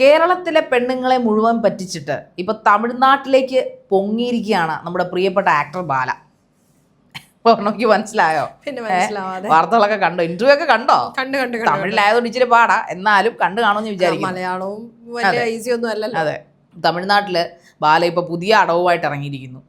കേരളത്തിലെ പെണ്ണുങ്ങളെ മുഴുവൻ പറ്റിച്ചിട്ട് ഇപ്പൊ തമിഴ്നാട്ടിലേക്ക് പൊങ്ങിയിരിക്കുകയാണ് നമ്മുടെ പ്രിയപ്പെട്ട ആക്ടർ ബാല. പറഞ്ഞോക്ക് മനസ്സിലായോ? പിന്നെ മനസ്സിലാവാതെ. വാർത്തകളൊക്കെ കണ്ടോ? ഇന്റർവ്യൂ ഒക്കെ കണ്ടോ? കണ്ടു കണ്ടു കണ്ടു തമിഴിലായതുകൊണ്ട് ഇച്ചിരി പാടാ. എന്നാലും കണ്ടു കാണുമെന്ന് വിചാരിക്കും മലയാളവും വലിയ ഈസി ഒന്നും അല്ലല്ലോ. അതെ. തമിഴ്നാട്ടിൽ ബാല ഇപ്പൊ പുതിയ അടവുമായിട്ട് ഇറങ്ങിയിരിക്കുന്നു.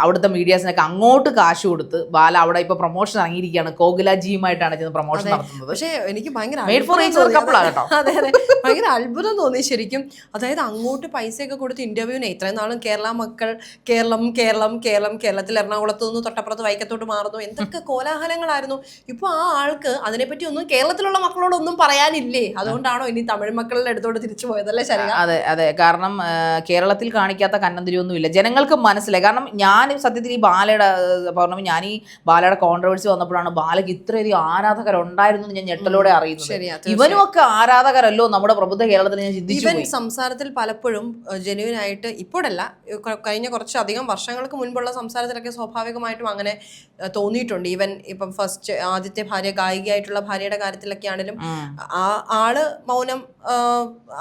അവിടുത്തെ മീഡിയാസിനൊക്കെ അങ്ങോട്ട് കാശ് കൊടുത്ത് ബാല അവിടെ ഇപ്പൊ പ്രൊമോഷൻ ഇറങ്ങിയിരിക്കുകയാണ്. കോകിലാജിയുമായിട്ടാണ് ചെന്ന് പ്രൊമോഷൻ നടത്തുന്നത്. പക്ഷേ എനിക്ക് ഭയങ്കര. അതെ അതെ. ഭയങ്കര അത്ഭുതം തോന്നി ശരിക്കും. അതായത് അങ്ങോട്ട് പൈസയൊക്കെ കൊടുത്ത് ഇന്റർവ്യൂവിന് ഇത്രയും നാളും കേരള മക്കൾ കേരളം കേരളം കേരളം കേരളത്തിൽ എറണാകുളത്ത് നിന്ന് തൊട്ടപ്പുറത്ത് വൈക്കത്തോട്ട് മാറുന്നു. എന്തൊക്കെ കോലാഹലങ്ങളായിരുന്നു. ഇപ്പൊ ആ ആൾക്ക് അതിനെപ്പറ്റി ഒന്നും കേരളത്തിലുള്ള മക്കളോടൊന്നും പറയാനില്ലേ? അതുകൊണ്ടാണോ ഇനി തമിഴ് മക്കളുടെ അടുത്തോട്ട് തിരിച്ചു പോയതല്ലേ ശരി അതെ അതെ. കാരണം കേരളത്തിൽ കാണിക്കാത്ത കന്നന്തിരി ഒന്നുമില്ല ജനങ്ങൾക്ക് മനസ്സിലായി. കാരണം ഞാൻ സത്യത്തിൽ ഈ ബാലയുടെ പൗർണമി ഞാൻ ഈ ബാലയുടെ കോൺട്രവേഴ്സി വന്നപ്പോഴാണ് ബാലയ്ക്ക് ഇത്രയധികം ആരാധകരുണ്ടായിരുന്നു ഞാൻ ഞെട്ടലോടെ അറിയുന്നത്. ഇവനും ഒക്കെ ആരാധകരല്ലോ നമ്മുടെ പ്രബുദ്ധ കേരളത്തിൽ ഞാൻ ചിന്തിച്ചു സംസാരത്തിൽ പലപ്പോഴും ജെന്യൂൻ ആയിട്ട് ഇപ്പോഴല്ല കഴിഞ്ഞ കുറച്ചധികം വർഷങ്ങൾക്ക് മുൻപുള്ള സംസാരത്തിലൊക്കെ സ്വാഭാവികമായിട്ടും അങ്ങനെ തോന്നിയിട്ടുണ്ട്. ഈവൻ ഇപ്പം ഫസ്റ്റ് ആദ്യത്തെ ഭാര്യ ഗായികയായിട്ടുള്ള ഭാര്യയുടെ കാര്യത്തിലൊക്കെ ആണെങ്കിലും ആ ആൾ മൗനം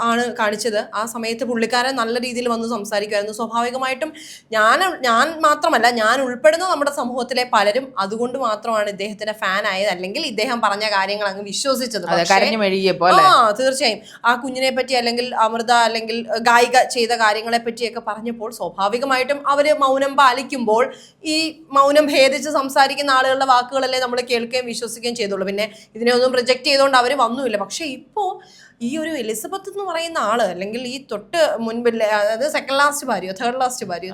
ആണ് കാണിച്ചത്. ആ സമയത്ത് പുള്ളിക്കാരൻ നല്ല രീതിയിൽ വന്ന് സംസാരിക്കുമായിരുന്നു. സ്വാഭാവികമായിട്ടും ഞാൻ ഞാൻ മാത്രമല്ല ഞാൻ ഉൾപ്പെടുന്ന നമ്മുടെ സമൂഹത്തിലെ പലരും അതുകൊണ്ട് മാത്രമാണ് ഇദ്ദേഹത്തിന്റെ ഫാൻ ആയത്. അല്ലെങ്കിൽ ഇദ്ദേഹം പറഞ്ഞ കാര്യങ്ങൾ അങ്ങ് വിശ്വസിച്ചത്. ആ തീർച്ചയായും. ആ കുഞ്ഞിനെ പറ്റി അല്ലെങ്കിൽ അമൃത അല്ലെങ്കിൽ ഗായിക ചെയ്ത കാര്യങ്ങളെ പറ്റിയൊക്കെ പറഞ്ഞപ്പോൾ സ്വാഭാവികമായിട്ടും അവർ മൗനം പാലിക്കുമ്പോൾ ഈ മൗനം ഭേദിച്ച് സംസാരിക്കുന്ന ആളുകളുടെ വാക്കുകളല്ലേ നമ്മൾ കേൾക്കുകയും വിശ്വസിക്കുകയും ചെയ്തുള്ളൂ. പിന്നെ ഇതിനെ ഒന്നും റിജക്ട് ചെയ്തുകൊണ്ട് അവർ വന്നുമില്ല. പക്ഷെ ഇപ്പോ ഈ ഒരു എലിസബത്ത് എന്ന് പറയുന്ന ആൾ അല്ലെങ്കിൽ ഈ തൊട്ട് മുൻപിലെ അതായത് സെക്കൻഡ് ലാസ്റ്റ് ഭാര്യ തേർഡ് ലാസ്റ്റ് ഭാര്യ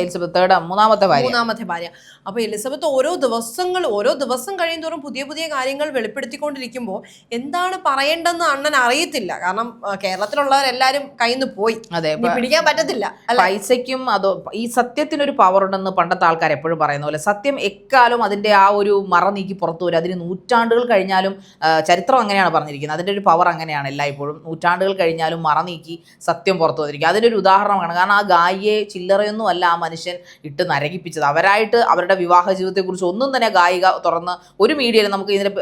എലിസബത്ത് തേർഡ് മൂന്നാമത്തെ ഭാര്യ. മൂന്നാമത്തെ ഭാര്യ. അപ്പൊ എലിസബത്ത് ഓരോ ദിവസങ്ങൾ ഓരോ ദിവസം കഴിയുന്തോറും പുതിയ പുതിയ കാര്യങ്ങൾ വെളിപ്പെടുത്തിക്കൊണ്ടിരിക്കുമ്പോൾ എന്താണ് പറയേണ്ടെന്ന് അണ്ണൻ അറിയത്തില്ല. കാരണം കേരളത്തിലുള്ളവരെല്ലാരും കയ്യിൽ നിന്ന് പോയി. അതെ പിടിക്കാൻ പറ്റത്തില്ല. പൈസയ്ക്കും അതോ ഈ സത്യത്തിനൊരു പവർ ഉണ്ടെന്ന് പണ്ടത്തെ ആൾക്കാർ എപ്പോഴും പറയുന്ന പോലെ സത്യം എക്കാലം അതിന്റെ ആ ഒരു മറ നീക്കി പുറത്തു വരും. അതിന് നൂറ്റാണ്ടുകൾ കഴിഞ്ഞാലും ചരിത്രം അങ്ങനെയാണ് പറഞ്ഞിരിക്കുന്നത്. അതിന്റെ ഒരു പവർ അങ്ങനെയാണ്. എല്ലായ്പ്പോഴും നൂറ്റാണ്ടുകൾ കഴിഞ്ഞാലും മറ നീക്കി സത്യം പുറത്തു വന്നിരിക്കും. അതിന്റെ ഒരു ഉദാഹരണമാണ്. കാരണം ആ ഗായിയെ ചില്ലറയൊന്നും അല്ല ആ മനുഷ്യൻ ഇട്ട് നരകിപ്പിച്ചത്. അവരായിട്ട് അവരുടെ വിവാഹ ജീവിതത്തെക്കുറിച്ച് ഒന്നും തന്നെ ഗായിക തുറന്ന് ഒരു മീഡിയയിലും നമുക്ക് ഇതിന്റെ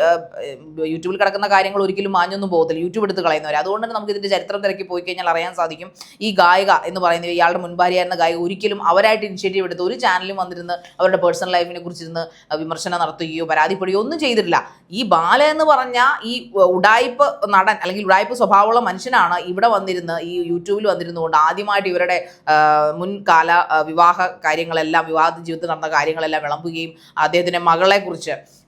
യൂട്യൂബിൽ കിടക്കുന്ന കാര്യങ്ങൾ ഒരിക്കലും മാഞ്ഞൊന്നും പോകത്തില്ല. യൂട്യൂബ് എടുത്ത് കളയുന്നവർ അതുകൊണ്ട് തന്നെ നമുക്ക് ഇതിന്റെ ചരിത്രം തിരക്കി പോയി കഴിഞ്ഞാൽ അറിയാൻ സാധിക്കും. ഈ ഗായിക എന്ന് പറയുന്നത് ഇയാളുടെ മുൻഭാര്യയായിരുന്ന ഗായിക ഒരിക്കലും അവരായിട്ട് ഇനിഷ്യേറ്റീവ് എടുത്ത് ഒരു ചാനലും വന്നിരുന്ന് അവരുടെ പേഴ്സണൽ ലൈഫിനെ കുറിച്ചിരുന്ന് വിമർശനം നടത്തുകയോ പരാതിപ്പെടുകയോ ഒന്നും ചെയ്തിട്ടില്ല. ഈ ബാല എന്ന് പറഞ്ഞ ഈ ഉടായ്പ നടൻ അല്ലെങ്കിൽ ഉടായ്പ് സ്വഭാവമുള്ള മനുഷ്യനാണ് ഇവിടെ വന്നിരുന്ന് ഈ യൂട്യൂബിൽ വന്നിരുന്നുകൊണ്ട് ആദ്യമായിട്ട് ഇവരുടെ മുൻകാല വിവാഹ കാര്യങ്ങളെല്ലാം വിവാഹ ജീവിതത്തിൽ നടന്ന കാര്യങ്ങളെല്ലാം വിളമ്പുകയും അദ്ദേഹത്തിന്റെ മകളെക്കുറിച്ച്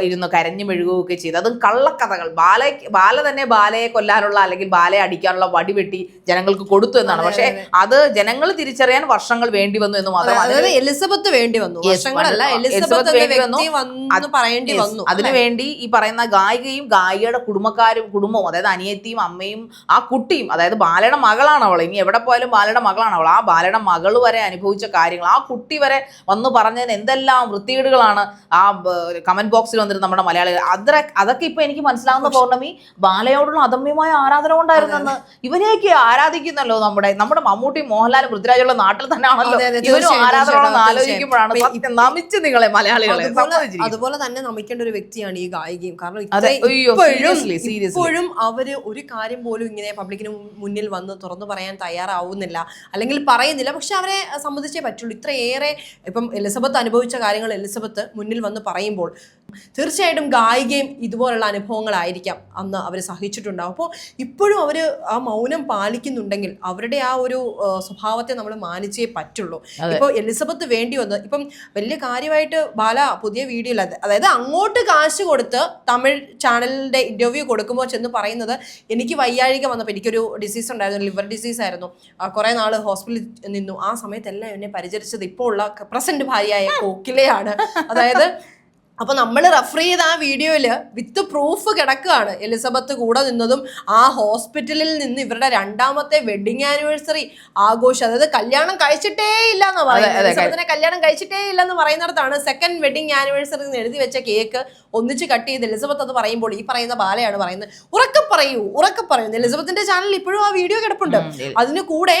ഇരുന്ന് കരഞ്ഞു മെഴുകുകയൊക്കെ ചെയ്ത്. അതും കള്ളക്കഥകൾ. ബാല ബാല തന്നെ ബാലയെ കൊല്ലാനുള്ള അല്ലെങ്കിൽ ബാലയെ അടിക്കാനുള്ള വടി വെട്ടി ജനങ്ങൾക്ക് കൊടുത്തു എന്നാണ്. പക്ഷേ അത് ജനങ്ങൾ തിരിച്ചറിയാൻ വർഷങ്ങൾ വേണ്ടി വന്നു എന്ന് മാത്രം അതായത് എലിസബത്ത് വേണ്ടി വന്നു. വർഷങ്ങളല്ല എലിസബത്ത് വേണ്ടി വന്നു. പറയേണ്ടി വന്നു. അതിനുവേണ്ടി ഈ പറയുന്ന ഗായികയും ഗായികയുടെ കുടുംബക്കാരും കുടുംബവും അതായത് അനിയത്തിയും അമ്മയും ആ കുട്ടിയും അതായത് ബാലയുടെ മകളാണ് അവൾ. ഇനി എവിടെ പോയാലും ബാലയുടെ മകളാണ് അവൾ. ആ ബാലയുടെ മകൾ വരെ അനുഭവിച്ച കാര്യങ്ങൾ ആ കുട്ടി വരെ വന്ന് പറഞ്ഞതിന് എന്തെല്ലാം വൃത്തികേടുകളാണ് ആ കമന്റ് ബോക്സിൽ വന്നിരുന്ന നമ്മുടെ മലയാളികൾ. അത്ര അതൊക്കെ ഇപ്പൊ എനിക്ക് മനസ്സിലാകുന്ന പൗർണമി ബാലയോടുള്ള അദമ്യമായ ആരാധന കൊണ്ടായിരുന്നെന്ന് ഇവനെയൊക്കെ ആരാധിക്കുന്നല്ലോ നമ്മുടെ നമ്മുടെ മമ്മൂട്ടി മോഹൻലാൽ പൃഥ്വിരാജുള്ള നാട്ടിൽ തന്നെയാണല്ലോ. ആണല്ലോ ഇവരും തീർച്ചയായും, ആലോചിക്കുമ്പോഴാണ് നമിച്ച് നിങ്ങളെ മലയാളികളെ അതുപോലെ തന്നെ നമിക്കേണ്ട ഒരു വ്യക്തിയാണ് ഈ ഗായികയും. കാരണം ഇപ്പോഴും അവർ ഒരു കാര്യം പോലും ഇങ്ങനെ പബ്ലിക്കിന് മുന്നിൽ വന്ന് തുറന്നു പറയാൻ തയ്യാറാവുന്നില്ല. അല്ലെങ്കിൽ പറയുന്നില്ല. പക്ഷെ അവരെ സംബന്ധിച്ചേ പറ്റുള്ളൂ. ഇത്രയേറെ ഇപ്പം എലിസബത്ത് അനുഭവിച്ച കാര്യങ്ങൾ എലിസബത്ത് മുന്നിൽ വന്ന് പറയുമ്പോൾ തീർച്ചയായിട്ടും ഗായികയും ഇതുപോലുള്ള അനുഭവങ്ങളായിരിക്കാം അന്ന് അവർ സഹിച്ചിട്ടുണ്ടാവും. അപ്പോൾ ഇപ്പോഴും അവർ ആ മൗനം പാലിക്കുന്നുണ്ടെങ്കിൽ അവരുടെ ആ ഒരു സ്വഭാവത്തെ നമ്മൾ മാനിച്ചേ പറ്റുള്ളൂ. ഇപ്പോൾ എലിസബത്ത് വേണ്ടി വന്ന് ഇപ്പം വലിയ കാര്യമായിട്ട് ബാല പുതിയ വീഡിയോയിൽ അതായത് അങ്ങോട്ട് കാശ് കൊടുത്ത് തമിഴ് ചാനലിന്റെ ഇന്റർവ്യൂ കൊടുക്കുമ്പോൾ ചെന്ന് പറയുന്നത് എനിക്ക് വയ്യാഴിക വന്നപ്പോൾ എനിക്കൊരു ഡിസീസ് ഉണ്ടായിരുന്നു ലിവർ ഡിസീസ് ആയിരുന്നു. കുറേ നാൾ ഹോസ്പിറ്റലിൽ നിന്നു. ആ സമയത്തെല്ലാം എന്നെ പരിചരിച്ചത് ഇപ്പോൾ ഉള്ള പ്രസന്റ് ഭാര്യയായ കോക്കിലയാണ്. അതായത് അപ്പൊ നമ്മൾ റെഫർ ചെയ്ത ആ വീഡിയോയിൽ വിത്ത് പ്രൂഫ് കിടക്കുകയാണ്. എലിസബത്ത് കൂടെ നിന്നതും ആ ഹോസ്പിറ്റലിൽ നിന്ന് ഇവരുടെ രണ്ടാമത്തെ വെഡിങ് ആനിവേഴ്സറി ആഘോഷം. അതായത് കല്യാണം കഴിച്ചിട്ടേ ഇല്ല എന്ന് പറയുന്നത്. കല്യാണം കഴിച്ചിട്ടേ ഇല്ല എന്ന് പറയുന്നിടത്താണ് സെക്കൻഡ് വെഡിങ് ആനിവേഴ്സറി എന്ന് എഴുതി വെച്ച കേക്ക് ഒന്നിച്ച് കട്ട് ചെയ്ത് എലിസബത്ത് അത് പറയുമ്പോൾ ഈ പറയുന്ന ബാലയാണ് പറയുന്നത്. ഉറക്കെ പറയൂ ഉറക്കെ പറയുന്നു എലിസബത്തിന്റെ ചാനലിൽ ഇപ്പോഴും ആ വീഡിയോ കിടപ്പുണ്ട്. അതിന് കൂടെ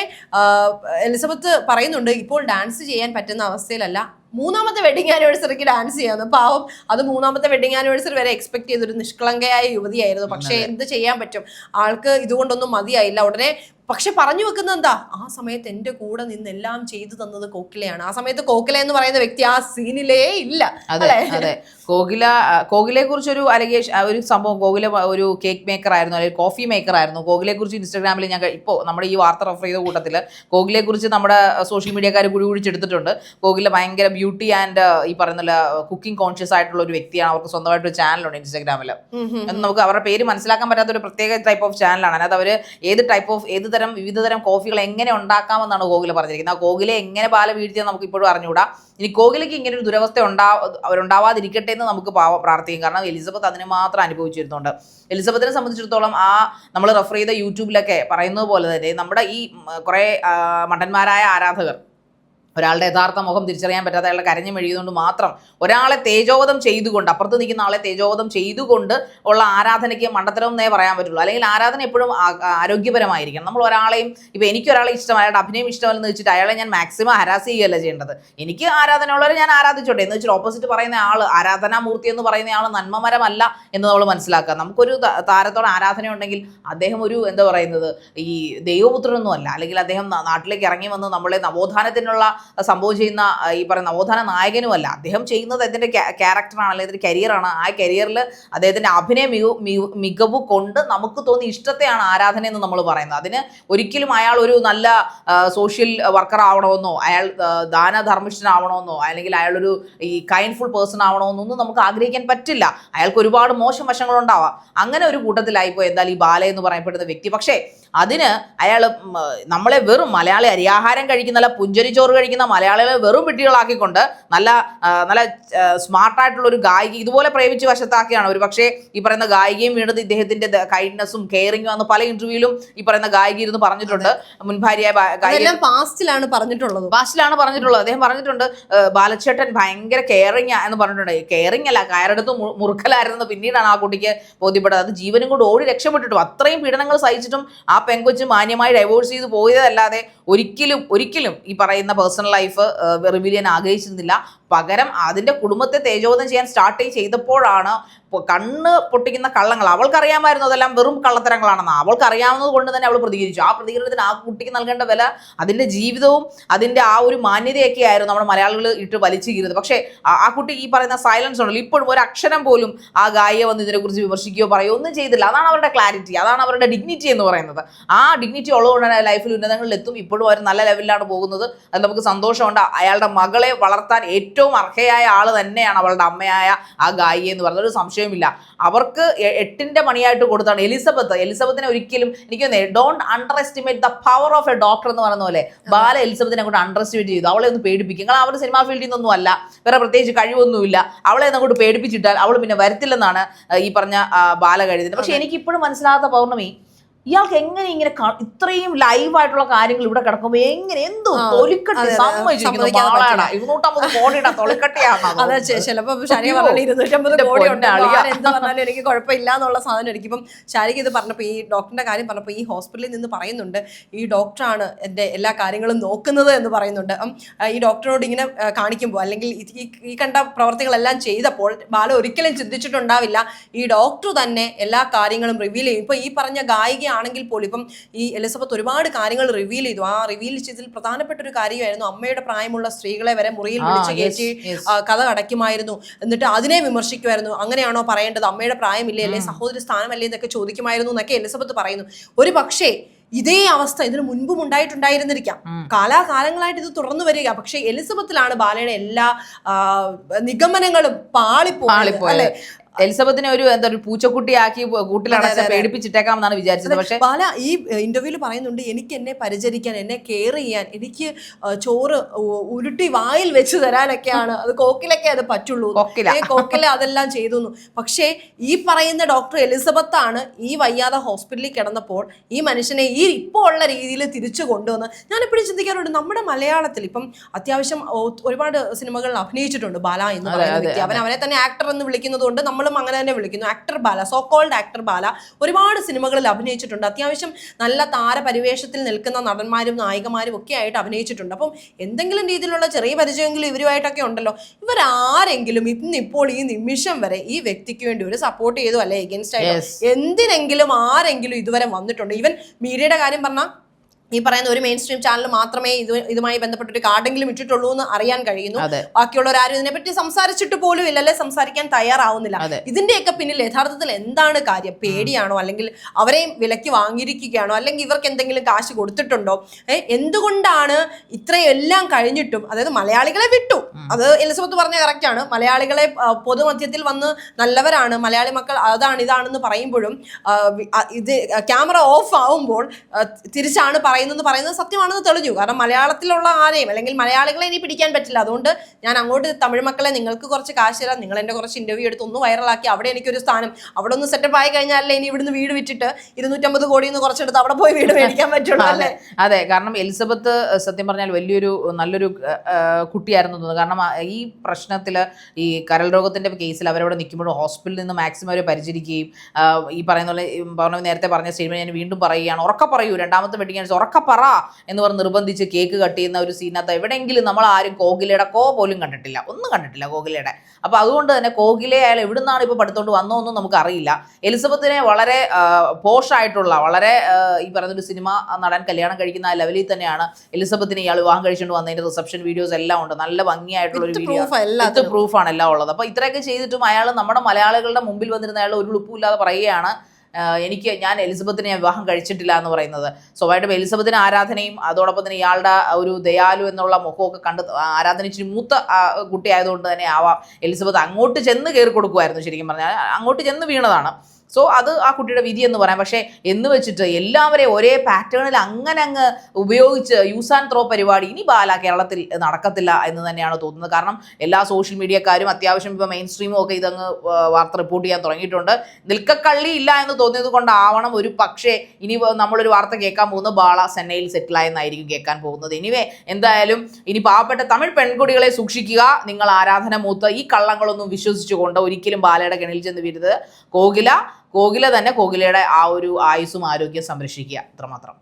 എലിസബത്ത് പറയുന്നുണ്ട് ഇപ്പോൾ ഡാൻസ് ചെയ്യാൻ പറ്റുന്ന അവസ്ഥയിലല്ല മൂന്നാമത്തെ വെഡിങ് ആനിവേഴ്സറിക്ക് ഡാൻസ് ചെയ്യാന്ന്. പാവം അത് മൂന്നാമത്തെ വെഡിങ് ആനിവേഴ്സറി വരെ എക്സ്പെക്ട് ചെയ്തൊരു നിഷ്കളങ്കയായ യുവതിയായിരുന്നു. പക്ഷേ എന്ത് ചെയ്യാൻ പറ്റും? ആൾക്ക് ഇതുകൊണ്ടൊന്നും മതിയായില്ല. ഉടനെ പക്ഷെ പറഞ്ഞു വെക്കുന്നത് എന്താ? ആ സമയത്ത് എന്റെ കൂടെ നിന്ന് എല്ലാം ചെയ്തു തന്നത് കോക്കിലയാണ് ആ സമയത്ത് കോക്കില എന്ന് പറയുന്ന വ്യക്തി ആ സീനിലേ ഇല്ല. അതെ അതെ. കോകില കോകിലയെ കുറിച്ച് ഒരു അലഗേഷൻ ഒരു സംഭവം കോകില ഒരു കേക്ക് മേക്കർ ആയിരുന്നു അല്ലെങ്കിൽ കോഫി മേക്കർ ആയിരുന്നു. കോകിലയെ കുറിച്ച് ഇൻസ്റ്റാഗ്രാമിൽ ഞാൻ ഇപ്പോൾ നമ്മുടെ ഈ വാർത്ത റെഫർ ചെയ്ത കൂട്ടത്തിൽ കോകിലയെ കുറിച്ച് നമ്മുടെ സോഷ്യൽ മീഡിയക്കാർ കുടി കുടിച്ചെടുത്തിട്ടുണ്ട് കോകില ഭയങ്കര ബ്യൂട്ടി ആൻഡ് ഈ പറയുന്ന കുക്കിംഗ് കോൺഷ്യസ് ആയിട്ടുള്ള ഒരു വ്യക്തിയാണ്. അവർക്ക് സ്വന്തമായിട്ട് ഒരു ചാനലുണ്ട് ഇൻസ്റ്റാഗ്രാമിൽ നമുക്ക് അവരുടെ പേര് മനസ്സിലാക്കാൻ പറ്റാത്ത ഒരു പ്രത്യേക ടൈപ്പ് ഓഫ് ചാനലാണ് അതായത് അവർ ഏത് ടൈപ്പ് ഓഫ് ഏത് തരം വിവിധ തരം കോഫികൾ എങ്ങനെ ഉണ്ടാക്കാമെന്നാണ് കോകില പറഞ്ഞിരിക്കുന്നത്. ആ കോകിലെ എങ്ങനെ പാല വീഴ്ത്തിയെന്ന് നമുക്ക് ഇപ്പോഴും അറിഞ്ഞുകൂടാ. ഇനി കോകിലയ്ക്ക് ഇങ്ങനെ ഒരു ദുരവസ്ഥ ഉണ്ടാ അവരുണ്ടാവാതിരിക്കട്ടെ എന്ന് നമുക്ക് പ്രാർത്ഥിക്കും. കാരണം എലിസബത്ത് അതിന് മാത്രം അനുഭവിച്ചിരുന്നുണ്ട്. എലിസബത്തിനെ സംബന്ധിച്ചിടത്തോളം ആ നമ്മൾ റെഫർ ചെയ്ത യൂട്യൂബിലൊക്കെ പറയുന്നത് പോലെ തന്നെ നമ്മുടെ ഈ കുറേ മണ്ടന്മാരായ ആരാധകർ ഒരാളുടെ യഥാർത്ഥ മുഖം തിരിച്ചറിയാൻ പറ്റാത്ത അയാളുടെ കരഞ്ഞു മെഴിയുന്നതുകൊണ്ട് മാത്രം ഒരാളെ തേജോവധം ചെയ്തുകൊണ്ട് അപ്പുറത്ത് നിൽക്കുന്ന ആളെ തേജോവധം ചെയ്തുകൊണ്ട് ഉള്ള ആരാധനയ്ക്ക് മണ്ടത്തരം എന്നേ പറയാൻ പറ്റുള്ളൂ. അല്ലെങ്കിൽ ആരാധന എപ്പോഴും ആരോഗ്യപരമായിരിക്കണം. നമ്മൾ ഒരാളെയും ഇപ്പം എനിക്ക് ഒരാളെ ഇഷ്ടം അയാളുടെ അഭിനയം ഇഷ്ടമല്ലെന്ന് വെച്ചിട്ട് അയാളെ ഞാൻ മാക്സിമം ഹരാസ് ചെയ്യുകയല്ല ചെയ്യേണ്ടത്? എനിക്ക് ആരാധനയുള്ളവരെ ഞാൻ ആരാധിച്ചോട്ടെ? എന്ന് വെച്ചിട്ട് ഓപ്പോസിറ്റ് പറയുന്ന ആൾ ആരാധനാമൂർത്തി എന്ന് പറയുന്ന ആൾ നന്മമരമല്ല എന്ന് നമ്മൾ മനസ്സിലാക്കുക. നമുക്കൊരു താരത്തോട് ആരാധന ഉണ്ടെങ്കിൽ അദ്ദേഹം ഒരു എന്താ പറയുന്നത് ഈ ദൈവപുത്രനൊന്നും അല്ല അല്ലെങ്കിൽ അദ്ദേഹം നാട്ടിലേക്ക് ഇറങ്ങി വന്ന് നമ്മളെ നവോത്ഥാനത്തിനുള്ള സംഭവം ചെയ്യുന്ന ഈ പറയുന്ന നവോത്ഥാന നായകനുമല്ല. അദ്ദേഹം ചെയ്യുന്നത് അതിന്റെ ക്യാരക്ടറാണ് അല്ലെങ്കിൽ അതിന്റെ കരിയറാണ്. ആ കരിയറിൽ അദ്ദേഹത്തിന്റെ അഭിനയ മികവ് മികവ് കൊണ്ട് നമുക്ക് തോന്നി ഇഷ്ടത്തെയാണ് ആരാധന എന്ന് നമ്മൾ പറയുന്നത്. അതിന് ഒരിക്കലും അയാൾ ഒരു നല്ല സോഷ്യൽ വർക്കർ ആവണമെന്നോ അയാൾ ദാനധർമ്മിഷ്ഠനാവണമെന്നോ അല്ലെങ്കിൽ അയാളൊരു ഈ കൈൻഡ്ഫുൾ പേഴ്സൺ ആവണമെന്നൊന്നും നമുക്ക് ആഗ്രഹിക്കാൻ പറ്റില്ല. അയാൾക്ക് ഒരുപാട് മോശം വശങ്ങളുണ്ടാവാം. അങ്ങനെ ഒരു കൂട്ടത്തിലായിപ്പോൾ എന്തായാലും ഈ ബാല എന്ന് പറയപ്പെടുന്ന വ്യക്തി. പക്ഷേ അതിന് അയാൾ നമ്മളെ വെറും മലയാളി അരിയാഹാരം കഴിക്കുന്ന പുഞ്ചരി ചോറ് കഴിക്കുന്ന മലയാളികളെ വെറും വിട്ടികളാക്കിക്കൊണ്ട് നല്ല നല്ല സ്മാർട്ടായിട്ടുള്ള ഒരു ഗായിക ഇതുപോലെ പ്രേമിച്ച് വശത്താക്കിയാണ്. ഒരു പക്ഷേ ഈ പറയുന്ന ഗായികയും വീണത് ഇദ്ദേഹത്തിന്റെ കൈൻഡ്നെസ്സും കെയറിങ്ങും എന്ന് പല ഇന്റർവ്യൂവിലും ഈ പറയുന്ന ഗായിക ഇരുന്ന് പറഞ്ഞിട്ടുണ്ട്. മുൻഭാര്യയായ ഭാര്യയായ പാസ്റ്റിലാണ് പറഞ്ഞിട്ടുള്ളത്. പാസ്റ്റിലാണ് പറഞ്ഞിട്ടുള്ളത്. അദ്ദേഹം പറഞ്ഞിട്ടുണ്ട് ബാലച്ചേട്ടൻ ഭയങ്കര കെയറിങ് എന്ന് പറഞ്ഞിട്ടുണ്ട്. കെയറിങ് അല്ല കയറെടുത്ത് മുറുക്കലായിരുന്നു. പിന്നീടാണ് ആ കുട്ടിക്ക് ബോധ്യപ്പെട്ടത്. അത് ജീവനും കൂടി ഓടി രക്ഷപ്പെട്ടിട്ടും അത്രയും പീഡനങ്ങൾ സഹിച്ചിട്ടും ആ പെങ്കൊച്ച് മാന്യമായി ഡൈവോഴ്സ് ചെയ്ത് പോയതല്ലാതെ ഒരിക്കലും ഒരിക്കലും ഈ പറയുന്ന പേഴ്സണൽ ലൈഫ് റിവീൽ ചെയ്യാൻ ആഗ്രഹിച്ചിരുന്നില്ല. പകരം അതിന്റെ കുടുംബത്തെ തേജോധം ചെയ്യാൻ സ്റ്റാർട്ട് ചെയ്തപ്പോഴാണ് കണ്ണ് പൊട്ടിക്കുന്ന കള്ളങ്ങൾ. അവൾക്കറിയാമായിരുന്നു അതെല്ലാം വെറും കള്ളത്തരങ്ങളാണെന്ന്. അവൾക്കറിയാവുന്നത് കൊണ്ട് തന്നെ അവൾ പ്രതികരിച്ചു. ആ പ്രതികരണത്തിന് ആ കുട്ടിക്ക് നൽകേണ്ട വില അതിന്റെ ജീവിതവും അതിന്റെ ആ ഒരു മാന്യതയൊക്കെ ആയിരുന്നു നമ്മുടെ മലയാളികൾ ഇട്ട് വലിച്ചു കീറുന്നത് പക്ഷേ ആ കുട്ടി ഈ പറയുന്ന സൈലൻസ് ഉണ്ടല്ലോ. ഇപ്പോഴും ഒരു അക്ഷരം പോലും ആ ഗായിക വന്ന് ഇതിനെക്കുറിച്ച് വിമർശിക്കുകയോ പറയുകയോ ഒന്നും ചെയ്തില്ല. അതാണ് അവരുടെ ക്ലാരിറ്റി അതാണ് അവരുടെ ഡിഗ്നിറ്റി എന്ന് പറയുന്നത്. ആ ഡിഗ്നിറ്റി ഉള്ളതുകൊണ്ട് ലൈഫിൽ ഉന്നതങ്ങളിൽ എത്തും. ഇപ്പോഴും അവർ നല്ല ലെവലിലാണ് പോകുന്നത്. അത് നമുക്ക് സന്തോഷമുണ്ട്. അയാളുടെ മകളെ വളർത്താൻ ഏറ്റവും അർഹയായ ആൾ തന്നെയാണ് അവളുടെ അമ്മയായ ആ ഗായി എന്ന് പറയുന്നത് ഒരു സംശയമില്ല അവർക്ക് എട്ടിന്റെ മണിയായിട്ട് കൊടുത്താണ് എലിസബത്ത്. എലിസബത്തിനെ ഒരിക്കലും എനിക്ക് don't underestimate the power of a doctor എന്ന് പറയുന്ന പോലെ ബാല എലിസബത്തിനെ കൊണ്ട് അണ്ടർ എസ്റ്റിമേറ്റ് ചെയ്തു. അവളെ ഒന്ന് പേടിപ്പിക്കും. നിങ്ങൾ അവർ സിനിമാ ഫീൽഡിൽ നിന്നൊന്നും അല്ല. വേറെ പ്രത്യേകിച്ച് കഴിവൊന്നുമില്ല. അവളെ അങ്ങോട്ട് പേടിപ്പിച്ചിട്ടാൽ അവൾ പിന്നെ വരത്തില്ലെന്നാണ് ഈ പറഞ്ഞ ബാല കഴിയുന്നത് പക്ഷെ എനിക്ക് ഇപ്പോഴും മനസ്സിലാകാത്ത പൗർണമി ഇയാൾക്ക് എങ്ങനെ ഇങ്ങനെ ഇത്രയും ലൈവ് ആയിട്ടുള്ള കാര്യങ്ങൾ ഇവിടെ കിടക്കുമ്പോ എങ്ങനെ എന്തോ തൊലിക്കട്ടി. സമ്മതിച്ചിരിക്കുന്നു സമ്മതിക്കാതെ ബാളാണ് പറ്റില്ല. ഇരുന്നൂറ്റമ്പത് കോടിയുടെ തൊലിക്കട്ടിയാണ് അതെ ചിലപ്പോ ശാരിക പറഞ്ഞാൽ ഇരുന്നൂറ്റമ്പത് കോടി ഉണ്ട് പൊന്നളിയാ. എന്ത് പറഞ്ഞാലും എനിക്ക് കുഴപ്പമില്ല എന്നുള്ള സാധനം എനിക്ക് ഇപ്പം ശാരിക ഇത് പറഞ്ഞപ്പോൾ ഈ ഡോക്ടറിന്റെ കാര്യം പറഞ്ഞപ്പോൾ ഈ ഹോസ്പിറ്റലിൽ നിന്ന് പറയുന്നുണ്ട് ഈ ഡോക്ടറാണ് എന്റെ എല്ലാ കാര്യങ്ങളും നോക്കുന്നത് എന്ന് പറയുന്നുണ്ട് ഈ ഡോക്ടറോട് ഇങ്ങനെ കാണിക്കുമ്പോൾ അല്ലെങ്കിൽ ഈ- കണ്ട പ്രവർത്തികളെല്ലാം ചെയ്തപ്പോൾ ബാല ഒരിക്കലും ചിന്തിച്ചിട്ടുണ്ടാവില്ല ഈ ഡോക്ടർ തന്നെ എല്ലാ കാര്യങ്ങളും റിവീൽ ചെയ്യും ഇപ്പൊ ഈ പറഞ്ഞ ഗായികയാണെങ്കിൽ പോലും ഇപ്പം ഈ എലിസബത്ത് ഒരുപാട് കാര്യങ്ങൾ റിവീൽ ചെയ്തു. ആ റിവീൽ ചെയ്തതിൽ പ്രധാനപ്പെട്ട ഒരു കാര്യമായിരുന്നു അമ്മയുടെ പ്രായമുള്ള സ്ത്രീകളെ വരെ മുറിയിൽ വിളിച്ച് കയറ്റി കഥ അടയ്ക്കുമായിരുന്നു. എന്നിട്ട് അതിനെ വിമർശിക്കുമായിരുന്നു. അങ്ങനെയാണോ പറയേണ്ടത്? അമ്മയുടെ പ്രായമില്ലേ? അല്ലെ? സഹോദരി സ്ഥാനമല്ലേ? എന്നൊക്കെ ചോദിക്കുമായിരുന്നു എന്നൊക്കെ എലിസബത്ത് പറയുന്നു. ഒരു പക്ഷേ ഇതേ അവസ്ഥ ഇതിനു മുൻപും ഉണ്ടായിട്ടുണ്ടായിരുന്നിരിക്കാം. കാലാകാലങ്ങളായിട്ട് ഇത് തുടർന്നു വരിക. പക്ഷേ എലിസബത്തിലാണ് ബാലയുടെ എല്ലാ നിഗമനങ്ങളും പാളിപ്പോ. അല്ലെ? എലിസബത്തിനെ ഒരു എന്താ ഒരു പൂച്ചക്കുട്ടിയാക്കി കൂട്ടിലടച്ച. പേടിപ്പിച്ചിട്ടേക്കാം എന്നാണ് വിചാരിച്ചത്. പക്ഷെ പല ഈ ഇന്റർവ്യൂവിൽ പറയുന്നുണ്ട് എനിക്ക് എന്നെ പരിചരിക്കാൻ എന്നെ കെയർ ചെയ്യാൻ എനിക്ക് ചോറ് ഉരുട്ടി വായിൽ വെച്ച് തരാനൊക്കെയാണ്. അത് കോക്കിലൊക്കെ അത് പറ്റുള്ളൂ. കൊക്കില. അതെല്ലാം ചെയ്തു പക്ഷേ ഈ പറയുന്ന ഡോക്ടർ എലിസബത്ത് ആണ് ഈ വയ്യാതെ ഹോസ്പിറ്റലിൽ കിടന്നപ്പോൾ ഈ മനുഷ്യനെ ഈ ഇപ്പോൾ ഉള്ള രീതിയിൽ തിരിച്ചു കൊണ്ടുവന്ന് ഞാൻ എപ്പോഴും ചിന്തിക്കാറുണ്ട് നമ്മുടെ മലയാളത്തിൽ ഇപ്പം അത്യാവശ്യം ഒരുപാട് സിനിമകളിൽ അഭിനയിച്ചിട്ടുണ്ട് ബാല എന്ന് പറയുന്നത് പറയുന്ന വ്യക്തി. അവൻ അവനെ തന്നെ ആക്ടർ എന്ന് വിളിക്കുന്നത് കൊണ്ട് നമ്മളും അങ്ങനെ തന്നെ വിളിക്കുന്നു. Actor Bala so called actor Bala ഒരുപാട് സിനിമകളിൽ അഭിനയിച്ചിട്ടുണ്ട്. അത്യാവശ്യം നല്ല താരപരിവേഷത്തിൽ നിൽക്കുന്ന നടന്മാരും നായികമാരും ഒക്കെ ആയിട്ട് അഭിനയിച്ചിട്ടുണ്ട്. അപ്പം എന്തെങ്കിലും രീതിയിലുള്ള ചെറിയ പരിചയമെങ്കിലും ഇവരുമായിട്ടൊക്കെ ഉണ്ടല്ലോ. ഇവരാരെങ്കിലും ഇന്നിപ്പോൾ ഈ നിമിഷം വരെ ഈ വ്യക്തിക്ക് വേണ്ടി ഒരു സപ്പോർട്ട് ചെയ്തു അല്ലെ എഗൻസ്റ്റ് ആയിട്ട് എന്തിനെങ്കിലും ആരെങ്കിലും ഇതുവരെ വന്നിട്ടുണ്ട്. ഈവൻ മീഡിയയുടെ കാര്യം പറഞ്ഞാൽ ഈ പറയുന്ന ഒരു മെയിൻ സ്ട്രീം ചാനൽ മാത്രമേ ഇത് ഇതുമായി ബന്ധപ്പെട്ട ഒരു കാർഡെങ്കിലും ഇട്ടിട്ടുള്ളൂ എന്ന് അറിയാൻ കഴിയുന്നു. ബാക്കിയുള്ളവർ ആരും ഇതിനെപ്പറ്റി സംസാരിച്ചിട്ട് പോലും ഇല്ലല്ലേ? സംസാരിക്കാൻ തയ്യാറാവുന്നില്ല. ഇതിന്റെയൊക്കെ പിന്നിൽ യഥാർത്ഥത്തിൽ എന്താണ് കാര്യം? പേടിയാണോ? അല്ലെങ്കിൽ അവരെയും വിലക്ക് വാങ്ങിയിരിക്കുകയാണോ? അല്ലെങ്കിൽ ഇവർക്ക് എന്തെങ്കിലും കാശ് കൊടുത്തിട്ടുണ്ടോ? എന്തുകൊണ്ടാണ് ഇത്രയെല്ലാം കഴിഞ്ഞിട്ടും അതായത് മലയാളികളെ വിട്ടു. അത് എലിസബത്ത് പറഞ്ഞ കറക്റ്റാണ് മലയാളികളെ പൊതുമധ്യത്തിൽ വന്ന് നല്ലവരാണ്. മലയാളി മക്കൾ അതാണ് ഇതാണെന്ന് പറയുമ്പോഴും ഇത് ക്യാമറ ഓഫ് ആവുമ്പോൾ തിരിച്ചാണ് പറയുന്നത് പറയുന്നത് സത്യമാണെന്ന് തെളിഞ്ഞു. കാരണം മലയാളത്തിലുള്ള ആരെയും അല്ലെങ്കിൽ മലയാളികളെ ഇനി പിടിക്കാൻ പറ്റില്ല. അതുകൊണ്ട് ഞാൻ അങ്ങോട്ട് തമിഴ് മക്കളെ നിങ്ങൾക്ക് കുറച്ച് കാശ് തരാം. നിങ്ങൾ എന്റെ കുറച്ച് ഇന്റർവ്യൂ എടുത്ത് ഒന്ന് വൈറലാക്കി അവിടെ എനിക്കൊരു സ്ഥാനം. അവിടെ ഒന്ന് സെറ്റപ്പ് ആയി കഴിഞ്ഞാലേ ഇനി ഇവിടുന്ന് വീട് വിറ്റിട്ട് ഇരുന്നൂറ്റമ്പത് കോടി നിന്ന് കുറച്ചെടുത്ത് അവിടെ പോയി വീട് മേടിക്കാൻ പറ്റുള്ളൂ അല്ലേ? അതെ. കാരണം എലിസബത്ത് സത്യം പറഞ്ഞാൽ വലിയൊരു നല്ലൊരു കുട്ടിയായിരുന്നു കാരണം ഈ പ്രശ്നത്തിൽ ഈ കരൾ രോഗത്തിന്റെ കേസിൽ അവരവിടെ നിൽക്കുമ്പോഴും ഹോസ്പിറ്റലിൽ നിന്ന് മാക്സിമം അവരെ പരിചരിക്കുകയും ഈ പറയുന്ന പോലെ പറഞ്ഞ നേരത്തെ പറഞ്ഞ സ്റ്റേറ്റ്മെന്റ് ഞാൻ വീണ്ടും പറയുകയാണ്. ഉറക്ക പറയൂ. രണ്ടാമത്തെ വെഡിങ് ആനിവേഴ്സറി ഉറക്ക പറ എന്ന് പറഞ്ഞ് നിർബന്ധിച്ച് കേക്ക് കട്ട് ചെയ്യുന്ന ഒരു സീനകത്ത് എവിടെയെങ്കിലും നമ്മൾ ആരും കോകിലയുടെ കോ പോലും കണ്ടിട്ടില്ല. ഒന്നും കണ്ടിട്ടില്ല കോകിലയുടെ. അപ്പൊ അതുകൊണ്ട് തന്നെ കോകിലെ അയാൾ എവിടുന്നാണ് ഇപ്പൊ പഠിത്തോണ്ട് വന്നോന്നും നമുക്ക് അറിയില്ല എലിസബത്തിനെ വളരെ പോഷായിട്ടുള്ള വളരെ ഈ ഒരു സിനിമ നടൻ കല്യാണം കഴിക്കുന്ന ലെവലിൽ തന്നെയാണ് എലിസബത്തിനെ ഇയാൾ വിവാഹം കഴിച്ചുകൊണ്ട് വന്നതിന്റെ റിസപ്ഷൻ വീഡിയോസ് എല്ലാം ഉണ്ട്. നല്ല ഭംഗിയായിട്ടുള്ള ഒരു വീഡിയോ വിത്ത് പ്രൂഫാണ് എല്ലാം ഉള്ളത്. അപ്പൊ ഇത്രയൊക്കെ ചെയ്തിട്ടും അയാൾ നമ്മുടെ മലയാളികളുടെ മുമ്പിൽ വന്നിരുന്ന അയാൾ ഒരു ഉളുപ്പുമില്ലാതെ പറയുകയാണ്. എനിക്ക് ഞാൻ എലിസബത്തിനെ വിവാഹം കഴിച്ചിട്ടില്ല എന്ന് പറയുന്നത്. സ്വാഭാവികമായിട്ടും എലിസബത്തിന് ആരാധനയും അതോടൊപ്പം തന്നെ ഇയാളുടെ ഒരു ദയാലു എന്നുള്ള മുഖമൊക്കെ കണ്ട് ആരാധന ഇച്ചിരി മൂത്ത കുട്ടിയായതുകൊണ്ട് തന്നെ ആവാം. എലിസബത്ത് അങ്ങോട്ട് ചെന്ന് കയറി കൊടുക്കുമായിരുന്നു ശരിക്കും പറഞ്ഞാൽ. അങ്ങോട്ട് ചെന്ന് വീണതാണ്. സോ അത് ആ കുട്ടിയുടെ വിധി എന്ന് പറയാം. പക്ഷേ എന്ന് വെച്ചിട്ട് എല്ലാവരെയും ഒരേ പാറ്റേണിൽ അങ്ങനെ അങ്ങ് ഉപയോഗിച്ച് യൂസ് ആൻഡ് ത്രോ പരിപാടി ഇനി ബാല കേരളത്തിൽ നടക്കത്തില്ല എന്ന് തന്നെയാണ് തോന്നുന്നത്. കാരണം എല്ലാ സോഷ്യൽ മീഡിയക്കാരും അത്യാവശ്യം ഇപ്പോൾ മെയിൻ സ്ട്രീമും ഒക്കെ ഇതങ്ങ് വാർത്ത റിപ്പോർട്ട് ചെയ്യാൻ തുടങ്ങിയിട്ടുണ്ട്. നിൽക്കക്കള്ളി ഇല്ല എന്ന് തോന്നിയത് കൊണ്ടാവണം ഒരു പക്ഷേ ഇനി നമ്മളൊരു വാർത്ത കേൾക്കാൻ പോകുന്നത് ബാള സെന്നൈയിൽ സെറ്റിലായെന്നായിരിക്കും കേൾക്കാൻ പോകുന്നത്. ഇനിവേ എന്തായാലും ഇനി പാവപ്പെട്ട തമിഴ് പെൺകുട്ടികളെ സൂക്ഷിക്കുക. നിങ്ങൾ ആരാധന മൂത്ത് ഈ കള്ളങ്ങളൊന്നും വിശ്വസിച്ചുകൊണ്ട് ഒരിക്കലും ബാലയുടെ കിണിൽ ചെന്ന് വീരുത് കോകില കോകില തന്നെ കോകിലയുടെ ആ ഒരു ആയുസ്സും ആരോഗ്യം സംരക്ഷിക്കുക അത്രമാത്രം.